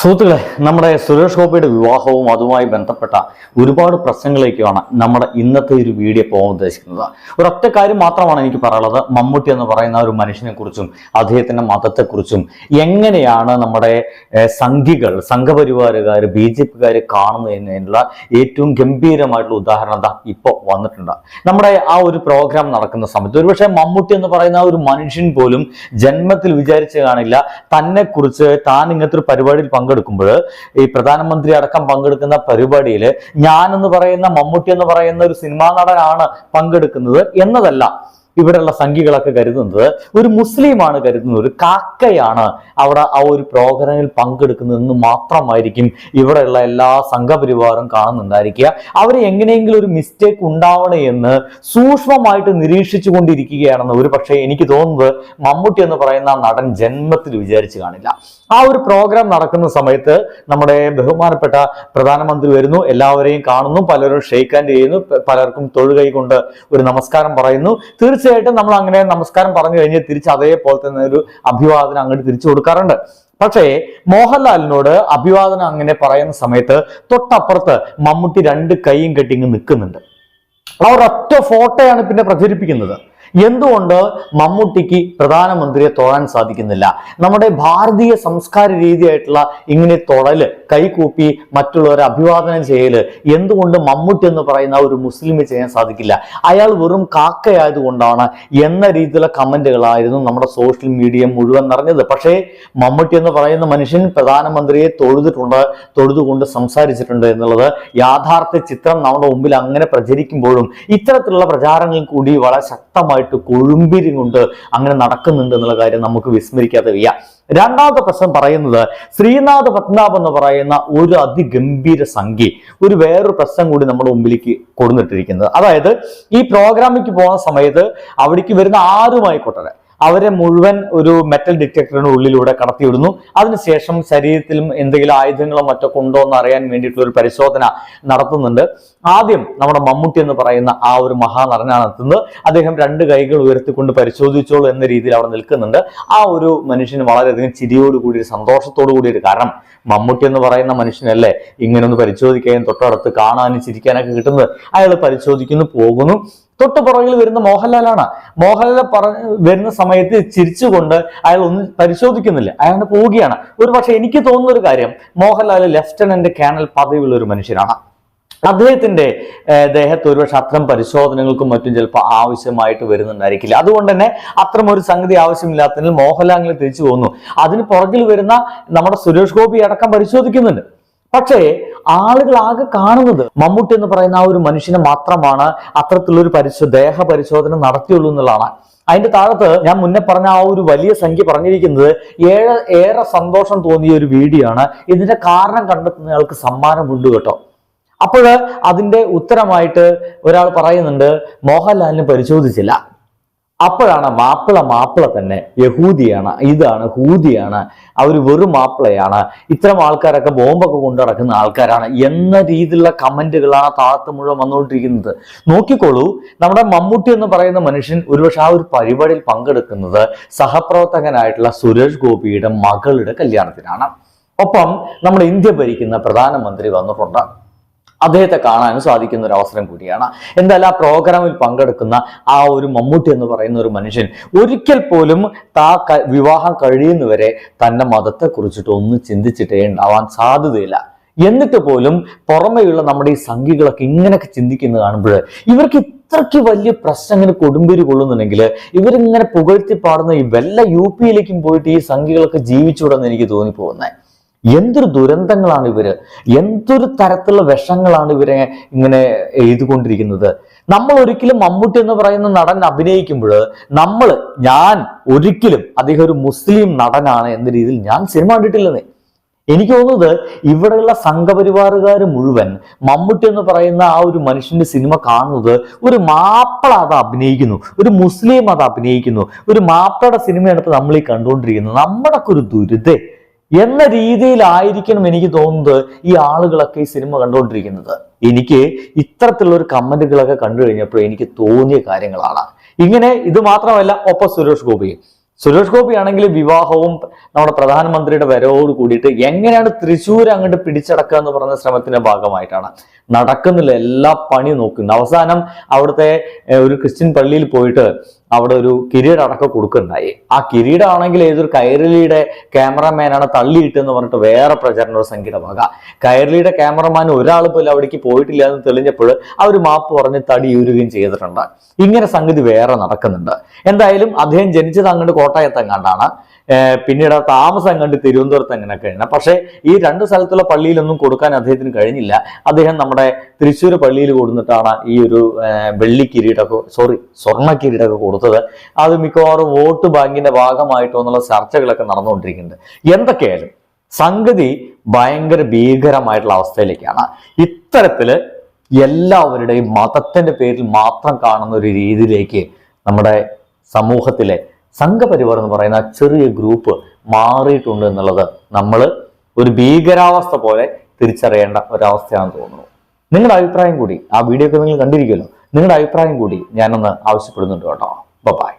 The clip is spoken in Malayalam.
സുഹൃത്തുക്കളെ നമ്മുടെ സുരേഷ് ഗോപിയുടെ വിവാഹവും അതുമായി ബന്ധപ്പെട്ട ഒരുപാട് പ്രശ്നങ്ങളിലേക്കാണ് നമ്മുടെ ഇന്നത്തെ ഒരു വീഡിയോ പോകാൻ ഉദ്ദേശിക്കുന്നത്. ഒരൊറ്റ കാര്യം മാത്രമാണ് എനിക്ക് പറയാനുള്ളത്. മമ്മൂട്ടി എന്ന് പറയുന്ന ഒരു മനുഷ്യനെ കുറിച്ചും അദ്ദേഹത്തിന്റെ മതത്തെക്കുറിച്ചും എങ്ങനെയാണ് നമ്മുടെ സംഘികൾ സംഘപരിവാരുകാർ ബി ജെ പിക്കാർ കാണുന്നതിനുള്ള ഏറ്റവും ഗംഭീരമായിട്ടുള്ള ഉദാഹരണം ദാ ഇപ്പോൾ വന്നിട്ടുണ്ട്. നമ്മുടെ ആ ഒരു പ്രോഗ്രാം നടക്കുന്ന സമയത്ത് ഒരുപക്ഷെ മമ്മൂട്ടി എന്ന് പറയുന്ന ഒരു മനുഷ്യൻ പോലും ജന്മത്തിൽ വിചാരിച്ചു കാണില്ല. തന്നെ കുറിച്ച് താൻ ഇങ്ങനത്തെ ഒരു പരിപാടിയിൽ പങ്കെടുക്കുമ്പോൾ ഈ പ്രധാനമന്ത്രി അടക്കം പങ്കെടുക്കുന്ന പരിപാടിയിൽ ഞാൻ എന്ന് പറയുന്ന മമ്മൂട്ടി എന്ന് പറയുന്ന ഒരു സിനിമാ നടനാണ് പങ്കെടുക്കുന്നത് എന്നതല്ല. ഇവിടെയുള്ള സംഘികളൊക്കെ കരുതുന്നത് ഒരു മുസ്ലിമാണ് കരുതുന്നത് ഒരു കാക്കയാണ് അവിടെ ആ ഒരു പ്രോഗ്രാമിൽ പങ്കെടുക്കുന്നതെന്ന് മാത്രമായിരിക്കും ഇവിടെയുള്ള എല്ലാ സംഘപരിവാറും കാണുന്നുണ്ടായിരിക്കുക. അവർ എങ്ങനെയെങ്കിലും ഒരു മിസ്റ്റേക്ക് ഉണ്ടാവണേ എന്ന് സൂക്ഷ്മമായിട്ട് നിരീക്ഷിച്ചു കൊണ്ടിരിക്കുകയാണെന്ന് ഒരു പക്ഷേ എനിക്ക് തോന്നുന്നത് മമ്മൂട്ടി എന്ന് പറയുന്ന നടൻ ജന്മത്തിൽ വിചാരിച്ചു കാണില്ല. ആ ഒരു പ്രോഗ്രാം നടക്കുന്ന സമയത്ത് നമ്മുടെ ബഹുമാനപ്പെട്ട പ്രധാനമന്ത്രി വരുന്നു എല്ലാവരെയും കാണുന്നു പലരും ഷെയ്ക്ക് ഹാൻഡ് ചെയ്യുന്നു പലർക്കും തൊഴുകൈ കൊണ്ട് ഒരു നമസ്കാരം പറയുന്നു. തീർച്ചയായിട്ടും നമ്മൾ അങ്ങനെ നമസ്കാരം പറഞ്ഞു കഴിഞ്ഞ് തിരിച്ച് അതേപോലെ തന്നെ ഒരു അഭിവാദനം അങ്ങോട്ട് തിരിച്ചു കൊടുക്കാറുണ്ട്. പക്ഷേ മോഹൻലാലിനോട് അഭിവാദനം അങ്ങനെ പറയുന്ന സമയത്ത് തൊട്ടപ്പുറത്ത് മമ്മൂട്ടി രണ്ട് കൈയും കെട്ടി ഇങ്ങ് നിൽക്കുന്നുണ്ട്. ആ ഒരൊറ്റ ഫോട്ടോയാണ് പിന്നെ പ്രചരിപ്പിക്കുന്നത്. എന്തുകൊണ്ട് മമ്മൂട്ടിക്ക് പ്രധാനമന്ത്രിയെ തൊഴാൻ സാധിക്കുന്നില്ല? നമ്മുടെ ഭാരതീയ സംസ്കാര രീതിയായിട്ടുള്ള ഇങ്ങനെ തൊഴൽ കൈകൂപ്പി മറ്റുള്ളവരെ അഭിവാദനം ചെയ്യൽ എന്തുകൊണ്ട് മമ്മൂട്ടി എന്ന് പറയുന്ന ഒരു മുസ്ലിം ചെയ്യാൻ സാധിക്കില്ല? അയാൾ വെറും കാക്കയായതുകൊണ്ടാണ് എന്ന രീതിയിലുള്ള കമന്റുകളായിരുന്നു നമ്മുടെ സോഷ്യൽ മീഡിയ മുഴുവൻ നിറഞ്ഞത്. പക്ഷേ മമ്മൂട്ടി എന്ന് പറയുന്ന മനുഷ്യൻ പ്രധാനമന്ത്രിയെ തൊഴുതിട്ടുണ്ട് തൊഴുതുകൊണ്ട് സംസാരിച്ചിട്ടുണ്ട് എന്നുള്ളത് യാഥാർത്ഥ്യ ചിത്രം നമ്മുടെ മുമ്പിൽ അങ്ങനെ പ്രചരിക്കുമ്പോഴും ഇത്തരത്തിലുള്ള പ്രചാരങ്ങൾ കൂടി വളരെ ശക്തമായിട്ട് കൊഴുമ്പിരി കൊണ്ട് അങ്ങനെ നടക്കുന്നുണ്ട് എന്നുള്ള കാര്യം നമുക്ക് വിസ്മരിക്കാതെ വയ്യ. രണ്ടാമത്തെ പ്രശ്നം പറയുന്നത് ശ്രീനാഥ് പത്മനാഭ് എന്ന് പറയുന്ന ഒരു അതിഗംഭീര സംഖ്യ ഒരു വേറൊരു പ്രശ്നം കൂടി നമ്മുടെ മുമ്പിലേക്ക് കൊടുത്തിട്ടിരിക്കുന്നത് അതായത് ഈ പ്രോഗ്രാമിലേക്ക് പോകുന്ന സമയത്ത് അവിടേക്ക് വരുന്ന ആരുമായിക്കോട്ടെ അവരെ മുഴുവൻ ഒരു മെറ്റൽ ഡിറ്റക്ടറിന് ഉള്ളിലൂടെ കടത്തിവിടുന്നു. അതിനുശേഷം ശരീരത്തിലും എന്തെങ്കിലും ആയുധങ്ങളോ മറ്റോ കൊണ്ടോ എന്ന് അറിയാൻ വേണ്ടിയിട്ടുള്ള ഒരു പരിശോധന നടത്തുന്നുണ്ട്. ആദ്യം നമ്മുടെ മമ്മൂട്ടി എന്ന് പറയുന്ന ആ ഒരു മഹാനടനാണ് എത്തുന്നത്. അദ്ദേഹം രണ്ട് കൈകൾ ഉയർത്തിക്കൊണ്ട് പരിശോധിച്ചോളൂ എന്ന രീതിയിൽ അവിടെ നിൽക്കുന്നുണ്ട്. ആ ഒരു മനുഷ്യന് വളരെയധികം ചിരിയോടുകൂടി സന്തോഷത്തോടു കൂടിയൊരു കാരണം മമ്മൂട്ടി എന്ന് പറയുന്ന മനുഷ്യനല്ലേ? ഇങ്ങനെ ഒന്ന് പരിശോധിക്കുകയും തൊട്ടടുത്ത് കാണാനും ചിരിക്കാനൊക്കെ കിട്ടുന്നത്. അയാൾ പരിശോധിക്കുന്നു പോകുന്നു. തൊട്ട് പുറകിൽ വരുന്ന മോഹൻലാലാണ്. മോഹൻലാൽ പറ വരുന്ന സമയത്ത് ചിരിച്ചുകൊണ്ട് അയാൾ ഒന്നും പരിശോധിക്കുന്നില്ല. അയാൾ പോവുകയാണ്. ഒരു പക്ഷെ എനിക്ക് തോന്നുന്ന ഒരു കാര്യം മോഹൻലാൽ ലെഫ്റ്റനന്റ് കേണൽ പദവിയുള്ള ഒരു മനുഷ്യനാണ്. അദ്ദേഹത്തിന്റെ ദേഹത്ത് ഒരുപക്ഷെ അത്തരം പരിശോധനകൾക്കും മറ്റും ചിലപ്പോൾ ആവശ്യമായിട്ട് വരുന്നുണ്ടായിരിക്കില്ല. അതുകൊണ്ട് തന്നെ അത്തരം ഒരു സംഗതി ആവശ്യമില്ലാത്തതിൽ മോഹൻലാലിനെ തിരിച്ചു പോകുന്നു അതിന് പുറകിൽ വരുന്ന നമ്മുടെ സുരേഷ് ഗോപി അടക്കം പരിശോധിക്കുന്നുണ്ട്. പക്ഷേ ആളുകൾ ആകെ കാണുന്നത് മമ്മൂട്ടി എന്ന് പറയുന്ന ആ ഒരു മനുഷ്യനെ മാത്രമാണ് അത്തരത്തിലുള്ള ഒരു പരിശോ ദേഹ പരിശോധന നടത്തിയുള്ളൂ എന്നുള്ളതാണ്. അതിന്റെ താഴത്ത് ഞാൻ മുന്നേ പറഞ്ഞ ആ ഒരു വലിയ സംഖ്യ പറഞ്ഞിരിക്കുന്നത് ഏറെ ഏറെ സന്തോഷം തോന്നിയ ഒരു വീഡിയോ ആണ് ഇതിന്റെ കാരണം കണ്ടെത്തുന്നയാൾക്ക് സമ്മാനം ഉണ്ട് കേട്ടോ. അപ്പോൾ അതിന്റെ ഉത്തരമായിട്ട് ഒരാൾ പറയുന്നുണ്ട് മോഹൻലാലിനെ പരിശോധിച്ചില്ല. അപ്പോഴാണ് മാപ്പിള മാപ്പിള തന്നെ യഹൂദിയാണ് ഇതാണ് ഹൂദിയാണ് അവർ വെറും മാപ്പിളയാണ്. ഇത്തരം ആൾക്കാരൊക്കെ ബോംബൊക്കെ കൊണ്ടു നടക്കുന്ന ആൾക്കാരാണ് എന്ന രീതിയിലുള്ള കമന്റുകളാണ് താഴത്ത് മുഴുവൻ വന്നുകൊണ്ടിരിക്കുന്നത്. നോക്കിക്കോളൂ നമ്മുടെ മമ്മൂട്ടി എന്ന് പറയുന്ന മനുഷ്യൻ ഒരുപക്ഷെ ആ ഒരു പരിപാടിയിൽ പങ്കെടുക്കുന്നത് സഹപ്രവർത്തകനായിട്ടുള്ള സുരേഷ് ഗോപിയുടെ മകളുടെ കല്യാണത്തിനാണ്. ഒപ്പം നമ്മുടെ ഇന്ത്യ ഭരിക്കുന്ന പ്രധാനമന്ത്രി വന്നിട്ടുണ്ട്. അദ്ദേഹത്തെ കാണാനും സാധിക്കുന്ന ഒരു അവസരം കൂടിയാണ്. എന്തായാലും ആ പ്രോഗ്രാമിൽ പങ്കെടുക്കുന്ന ആ ഒരു മമ്മൂട്ടി എന്ന് പറയുന്ന ഒരു മനുഷ്യൻ ഒരിക്കൽ പോലും താ വിവാഹം കഴിയുന്നവരെ തന്റെ മതത്തെ കുറിച്ചിട്ട് ഒന്നും ചിന്തിച്ചിട്ടേ ഉണ്ടാവാൻ സാധ്യതയില്ല. എന്നിട്ട് പോലും പുറമെയുള്ള നമ്മുടെ ഈ സംഘികളൊക്കെ ഇങ്ങനെയൊക്കെ ചിന്തിക്കുന്നത് കാണുമ്പോൾ ഇവർക്ക് ഇത്രയ്ക്ക് വലിയ പ്രശ്നം ഇങ്ങനെ കൊടുമ്പിരി കൊള്ളുന്നുണ്ടെങ്കിൽ ഇവരിങ്ങനെ പുകഴ്ത്തി പാടുന്ന ഈ വല്ല യു പിയിലേക്കും പോയിട്ട് ഈ സംഘികളൊക്കെ ജീവിച്ചുകൂടെന്ന് എനിക്ക് തോന്നിപ്പോകുന്നത്. എന്തൊരു ദുരന്തങ്ങളാണ് ഇവർ? എന്തൊരു തരത്തിലുള്ള വിഷങ്ങളാണ് ഇവരെ ഇങ്ങനെ എഴുതിക്കൊണ്ടിരിക്കുന്നത്? നമ്മൾ ഒരിക്കലും മമ്മൂട്ടി എന്ന് പറയുന്ന നടൻ അഭിനയിക്കുമ്പോൾ നമ്മൾ ഞാൻ ഒരിക്കലും അദ്ദേഹം ഒരു മുസ്ലിം നടനാണ് എന്ന രീതിയിൽ ഞാൻ സിനിമ കണ്ടിട്ടില്ലെന്നേ. എനിക്ക് തോന്നുന്നത് ഇവിടെയുള്ള സംഘപരിവാറുകാർ മുഴുവൻ മമ്മൂട്ടി എന്ന് പറയുന്ന ആ ഒരു മനുഷ്യന്റെ സിനിമ കാണുന്നത് ഒരു മാപ്പിള അത് അഭിനയിക്കുന്നു ഒരു മുസ്ലിം അത് അഭിനയിക്കുന്നു. ഒരു മാപ്പിളയുടെ സിനിമയാണ് ഇപ്പൊ നമ്മൾ ഈ കണ്ടുകൊണ്ടിരിക്കുന്നത്. നമ്മുടെ ഒരു ദുരിതേ. എന്ന രീതിയിലായിരിക്കണം എനിക്ക് തോന്നുന്നത് ഈ ആളുകളൊക്കെ ഈ സിനിമ കണ്ടുകൊണ്ടിരിക്കുന്നത്. എനിക്ക് ഇത്തരത്തിലുള്ള ഒരു കമന്റുകളൊക്കെ കണ്ടു കഴിഞ്ഞപ്പോൾ എനിക്ക് തോന്നിയ കാര്യങ്ങളാണ്. ഇങ്ങനെ ഇത് മാത്രമല്ല ഒപ്പം സുരേഷ് ഗോപി. സുരേഷ് ഗോപി ആണെങ്കിൽ വിവാഹവും നമ്മുടെ പ്രധാനമന്ത്രിയുടെ വരവോട് കൂടിയിട്ട് എങ്ങനെയാണ് തൃശ്ശൂർ അങ്ങോട്ട് പിടിച്ചടക്കുക എന്ന് പറഞ്ഞ ശ്രമത്തിന്റെ ഭാഗമായിട്ടാണ്. നടക്കുന്നില്ല എല്ലാ പണി നോക്കുന്നു അവസാനം അവിടുത്തെ ഒരു ക്രിസ്ത്യൻ പള്ളിയിൽ പോയിട്ട് അവിടെ ഒരു കിരീടം അടക്കം കൊടുക്കുന്നുണ്ടായി. ആ കിരീടമാണെങ്കിൽ ഏതൊരു കൈരളിയുടെ ക്യാമറമാനാണ് തള്ളിയിട്ടെന്ന് പറഞ്ഞിട്ട് വേറെ പ്രചരണ ഒരു സംഗീത വക കൈരളിയുടെ ക്യാമറമാൻ ഒരാൾ പോലും അവിടേക്ക് പോയിട്ടില്ല എന്ന് തെളിഞ്ഞപ്പോൾ അവർ മാപ്പ് പറഞ്ഞ് തടിയൂരുകയും ചെയ്തിട്ടുണ്ട്. ഇങ്ങനെ സംഗതി വേറെ നടക്കുന്നുണ്ട്. എന്തായാലും അദ്ദേഹം ജനിച്ചത് അങ്ങോട്ട് കോട്ടയത്തെങ്ങാണ്ടാണ്. പിന്നീട് ആ താമസം കണ്ട് തിരുവനന്തപുരത്ത് അങ്ങനെ കഴിയണം പക്ഷേ ഈ രണ്ട് സ്ഥലത്തുള്ള പള്ളിയിലൊന്നും കൊടുക്കാൻ അദ്ദേഹത്തിന് കഴിഞ്ഞില്ല. അദ്ദേഹം നമ്മുടെ തൃശ്ശൂർ പള്ളിയിൽ കൊടുത്തിട്ടാണ് ഈ ഒരു വെള്ളി കിരീടമൊക്കെ സോറി സ്വർണ കിരീടമൊക്കെ കൊടുത്തത്. അത് മിക്കവാറും വോട്ട് ബാങ്കിന്റെ ഭാഗമായിട്ടോ എന്നുള്ള ചർച്ചകളൊക്കെ നടന്നുകൊണ്ടിരിക്കുന്നുണ്ട്. എന്തൊക്കെയായാലും സംഗതി ഭയങ്കര ഭീകരമായിട്ടുള്ള അവസ്ഥയിലേക്കാണ്. ഇത്തരത്തിൽ എല്ലാവരുടെയും മതത്തിന്റെ പേരിൽ മാത്രം കാണുന്ന ഒരു രീതിയിലേക്ക് നമ്മുടെ സമൂഹത്തിലെ സംഘപരിവാർ എന്ന് പറയുന്ന ചെറിയ ഗ്രൂപ്പ് മാറിയിട്ടുണ്ട് എന്നുള്ളത് നമ്മൾ ഒരു ഭീകരാവസ്ഥ പോലെ തിരിച്ചറിയേണ്ട ഒരവസ്ഥയാണെന്ന് തോന്നുന്നു. നിങ്ങളുടെ അഭിപ്രായം കൂടി ആ വീഡിയോ ഒക്കെ നിങ്ങൾ കണ്ടിരിക്കുമല്ലോ. നിങ്ങളുടെ അഭിപ്രായം കൂടി ഞാനൊന്ന് ആവശ്യപ്പെടുന്നുണ്ട് കേട്ടോ. ബൈ